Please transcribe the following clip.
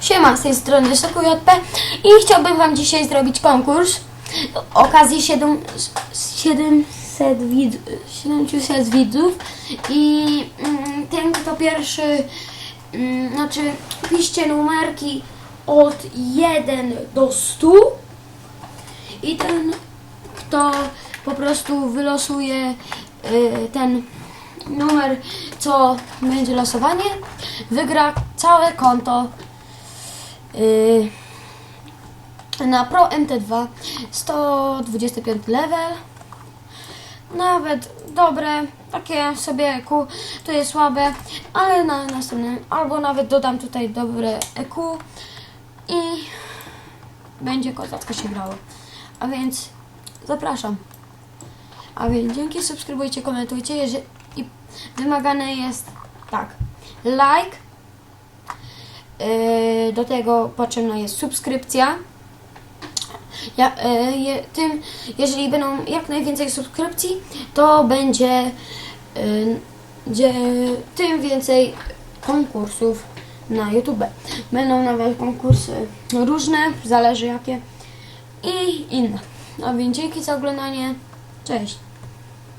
Siema, z tej strony SokuJP i chciałbym Wam dzisiaj zrobić konkurs. Okazji 7, 700, wid, 700 widzów i mm, ten kto pierwszy, mm, znaczy piszcie numerki od 1 do 100 i ten kto po prostu wylosuje y, ten numer, co będzie losowanie, wygra całe konto na Pro MT2 125 level. Nawet dobre, takie sobie EQ, to jest słabe, ale na następnym albo nawet dodam tutaj dobre EQ i będzie kozacko się grało. A więc zapraszam. A więc dzięki, subskrybujcie, komentujcie. I wymagane jest tak, like, yy, do tego potrzebna jest subskrypcja. Ja, je, tym, jeżeli będą jak najwięcej subskrypcji, to będzie, yy, dzie, tym więcej konkursów na YouTube. Będą nawet konkursy różne, zależy jakie i inne. A więc dzięki za oglądanie. Cześć.